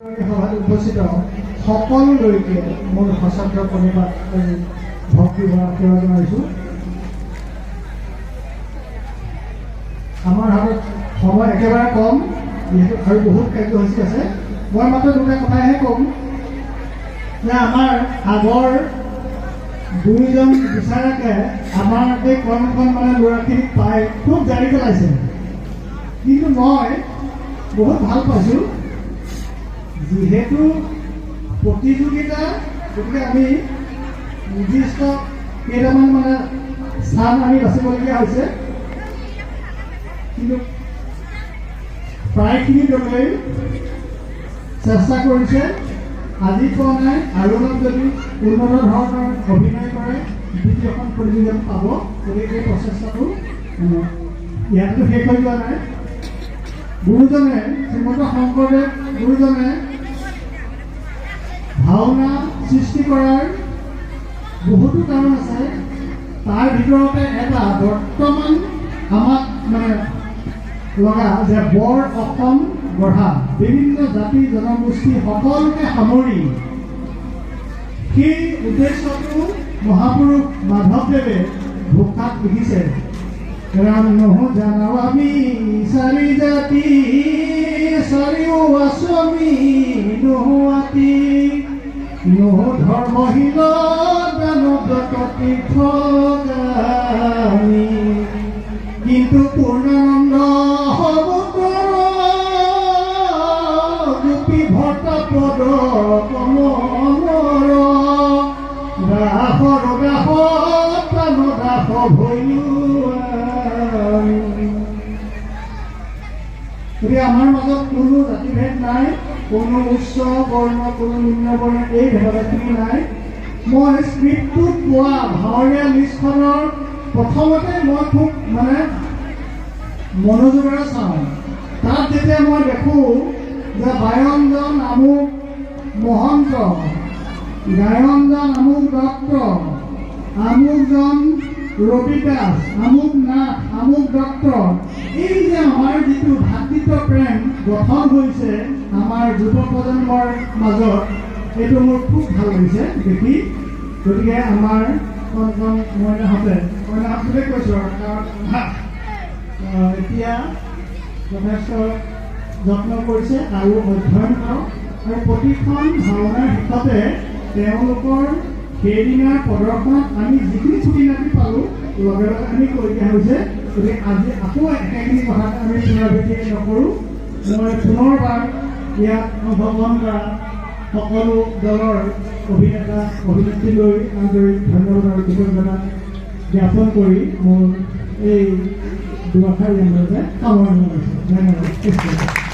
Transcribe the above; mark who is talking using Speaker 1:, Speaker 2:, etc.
Speaker 1: সভাত উপস্থিত সকলোলৈকে মোৰ প্ৰণিপাত কৰি ভক্তি ভৰা সেৱা জনাইছোঁ। আমাৰ হাতত সময় একেবাৰে কম যিহেতু আৰু বহুত কাৰ্যসূচী আছে। মই মাত্ৰ দুটা কথাহে ক'ম। যে আমাৰ আগৰ দুইজন বিচাৰকে আমাৰ এই কৰ্মখন মানে ল'ৰাখিনিক পাই খুব জাৰি পেলাইছে। কিন্তু মই বহুত ভাল পাইছোঁ। যিহেতু প্ৰতিযোগিতা গতিকে আমি নিৰ্দিষ্ট কেইটামান মানে স্থান আমি বাচিবলগীয়া হৈছে। কিন্তু প্ৰায়খিনি দলেই চেষ্টা কৰিছে আজি পোৱা নাই আৰু অলপ যদি উন্নত ধৰণৰ অভিনয় কৰে দ্বিতীয়খন প্ৰতিযোগিতাত পাব গতিকে এই প্ৰচেষ্টাটো ইয়াতো শেষ হৈ যোৱা নাই। গুৰুজনে শ্ৰীমন্ত শংকৰদেৱ গুৰুজনে ভাওনা সৃষ্টি কৰাৰ বহুতো কাৰণ আছে। তাৰ ভিতৰতে এটা বৰ্তমান আমাক মানে লগা যে বৰ অসম গঢ়া, বিভিন্ন জাতি জনগোষ্ঠী সকলোকে সামৰি সেই উদ্দেশ্যটো মহাপুৰুষ মাধৱদেৱে ঘোষাত লিখিছে। ৰাম নহো আমি চাৰি জাতি, চাৰিও আছো আমি নোহোৱাতি নহো ধৰ্মহীন দানৱ তীৰ্থগামী কিন্তু পূৰ্ণানন্দ সৰ্বতৰ গোপী ভট্ট পদ কমলৰ দাসৰ দাস প্ৰাণ দাস ভৈলো আমাৰ মাজত কোনো জাতিভেদ নাই। কোনো উচ্চ বৰ্ণ কোনো নিম্ন বৰ্ণ এই ভেদাভেদখিনি নাই মই স্ক্ৰিপ্টটোত পোৱা ভাৱৰীয়া লিষ্টখনৰ প্ৰথমতে মই খুব মানে মনোযোগেৰে চাওঁ তাত যেতিয়া মই দেখোঁ যে বায়নজন আমুক মহন্ত গায়নজন আমুক দত্ত আমুকজন ৰবি দাস আমুক নাথ আমুক দত্ত এই যে আমাৰ যিটো ভাতৃত্ব প্ৰেম গঠন হৈছে আমাৰ যুৱ প্ৰজন্মৰ মাজত, এইটো মোৰ খুব ভালো লাগিছে দেখি। গতিকে আমাৰ কণ কণ মইনাহঁতে মইনাহঁত বুলিয়ে কৈছোঁ কাৰণ এতিয়া যথেষ্ট যত্ন কৰিছে আৰু অধ্যয়ন কৰক। আৰু প্ৰতিখন ভাওনাৰ শেষতে তেওঁলোকৰ সেইদিনাৰ প্ৰদৰ্শনত আমি যিখিনি ছুটি নাটি পালোঁ লগে লগে আমি কৈ দিয়া হৈছে গতিকে আজি আকৌ একেখিনি কথাতে আমি পুনৰাবৃত্তি নকৰোঁ। মই পুনৰবাৰ ইয়াত অংশগ্ৰহণ কৰা সকলো দলৰ অভিনেতা অভিনেত্ৰীলৈ আন্তৰিক ধন্যবাদ আৰু কৃতজ্ঞতা জ্ঞাপন কৰি মোৰ এই দুআষাৰ সামৰণি মাৰিছোঁ ধন্যবাদ।